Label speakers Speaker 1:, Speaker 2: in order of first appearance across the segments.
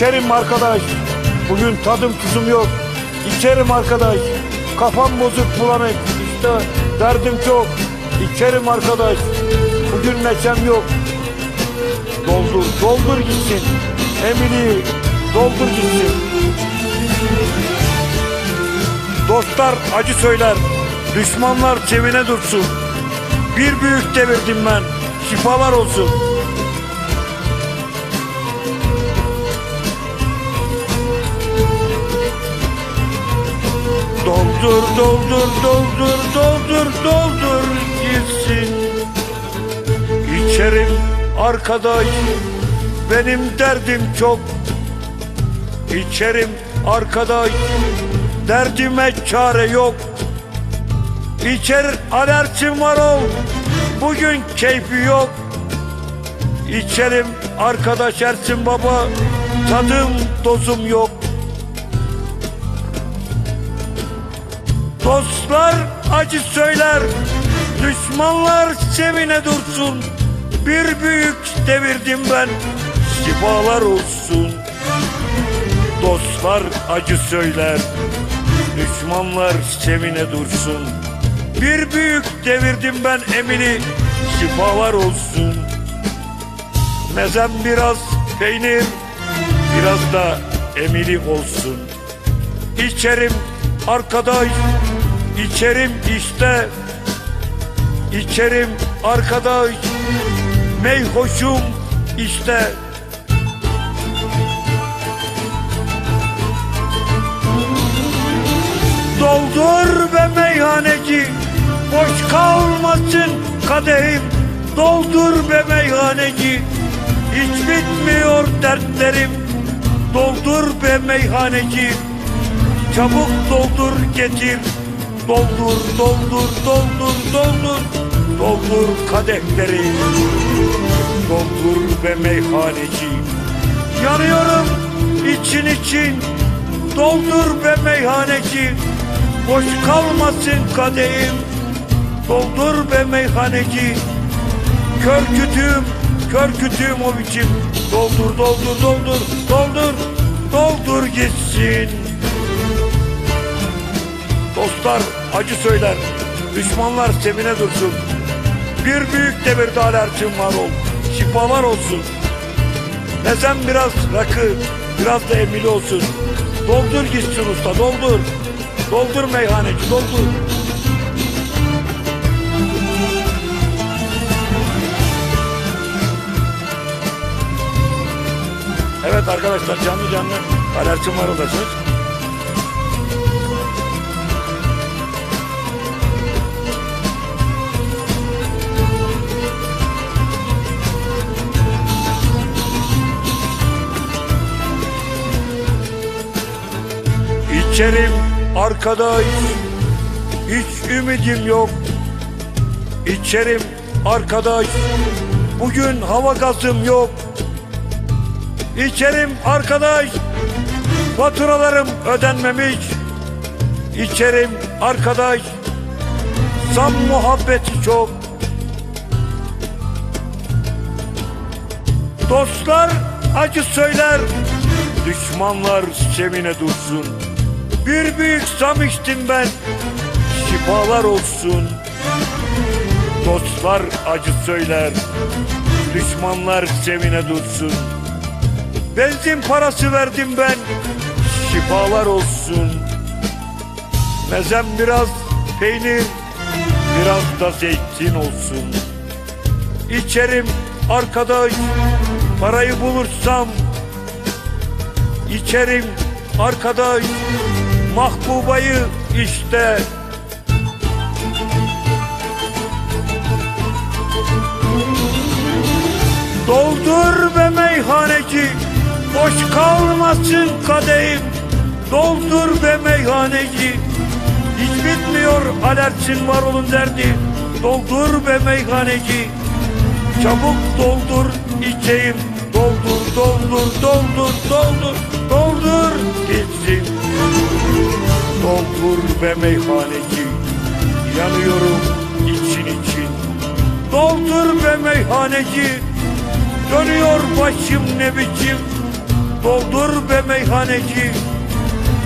Speaker 1: İçerim arkadaş. Bugün tadım tuzum yok. İçerim arkadaş. Kafam bozuk bulanık. İşte derdim çok. İçerim arkadaş. Bugün neşem yok. Doldur, doldur gitsin. Emili, doldur gitsin. Dostlar acı söyler. Düşmanlar cebine dursun. Bir büyük devirdim ben. Şifalar olsun. Doldur, doldur, doldur, doldur, doldur gitsin. İçerim arkadaş, benim derdim çok. İçerim arkadaş, derdime çare yok. İçer alerjim var ol, bugün keyfi yok. İçerim arkadaş Ersin baba, tadım dozum yok. Dostlar acı söyler, düşmanlar sevine dursun. Bir büyük devirdim ben, şifalar olsun. Dostlar acı söyler, düşmanlar sevine dursun. Bir büyük devirdim ben emini, şifalar olsun. Mezem biraz peynir, biraz da emili olsun. İçerim arkadaş, içerim işte. İçerim arkadaş, meyhoşum işte. Doldur be meyhaneci, boş kalmasın kadehim. Doldur be meyhaneci, hiç bitmiyor dertlerim. Doldur be meyhaneci, çabuk doldur getir. Doldur, doldur, doldur, doldur, doldur kadehleri. Doldur be meyhaneci, yanıyorum için için. Doldur be meyhaneci, boş kalmasın kadehim. Doldur be meyhaneci, kör kütüğüm, kör kütüğüm o biçim. Doldur, doldur, doldur, doldur, doldur gitsin. Dostlar acı söyler, düşmanlar sevine dursun. Bir büyük devirde alerjim var ol, şifalar olsun. Nezem biraz rakı, biraz da emili olsun. Doldur gitsin usta, doldur. Doldur meyhaneci, doldur. Evet arkadaşlar canlı canlı alerjim var olasınız. İçerim arkadaş Hiç ümidim yok. İçerim arkadaş. Bugün hava gazım yok. İçerim arkadaş. Faturalarım ödenmemiş. İçerim arkadaş. Zam muhabbeti çok. Dostlar acı söyler Düşmanlar şemine dursun Bir büyük zam içtim ben. Şifalar olsun. Dostlar acı söyler. Düşmanlar şemine dursun. Benzin parası verdim ben. Şifalar olsun. Mezem biraz peynir Biraz da zeytin olsun. İçerim arkadaş Parayı bulursam. İçerim arkadaş Mahbubayı işte. Doldur be meyhaneci Boş kalmasın kadehim. Doldur be meyhaneci Hiç bitmiyor alerjin var olun derdi. Doldur be meyhaneci Çabuk doldur içeyim. Doldur doldur doldur doldur Doldur gitsin Be meyhaneci. Yanıyorum için için. Doldur be meyhaneci. Dönüyor başım ne biçim? Doldur be meyhaneci.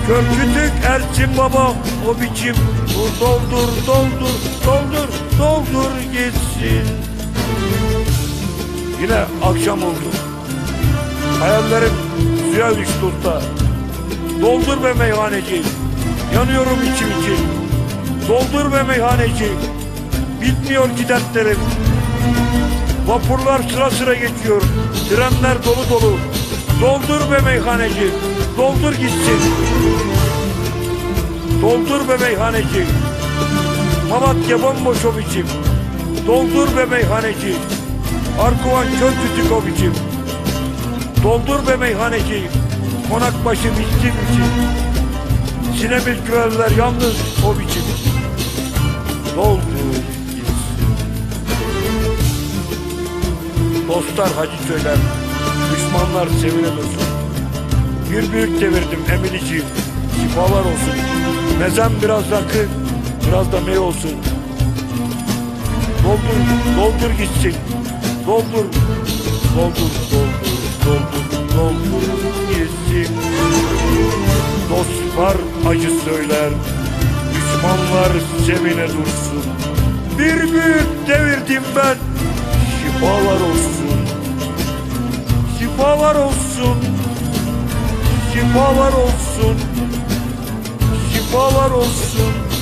Speaker 1: Kör kütük Ersin baba o biçim. Dur doldur doldur doldur doldur gitsin. Yine akşam oldu. Hayallerim suya düştü usta. Doldur be meyhaneci Yanıyorum içim için Doldur be meyhaneci Bitmiyor ki dertlerim. Vapurlar sıra sıra geçiyor. Trenler dolu dolu. Doldur be meyhaneci Doldur gitsin. Doldur be meyhaneci Malatya bomboş o biçim. Doldur be meyhaneci Arkuvan kör kütük o biçim. Doldur be meyhaneci Konakbaşı bitsin biçim Sinemil güveller yalnız o biçim. Doldur gitsin. Dostlar hacı söyler Düşmanlar sevine dursun Bir büyük devirdim Eminiciğim Şifalar olsun. Mezem biraz rakı Biraz da mey olsun. Doldur, doldur gitsin. Doldur Doldur, doldur, doldur, doldur gitsin Dostlar acı söyler. Düşmanlar semine dursun. Bir büyük devirdim ben. Şifalar olsun. Şifalar olsun. Şifalar olsun. Şifalar olsun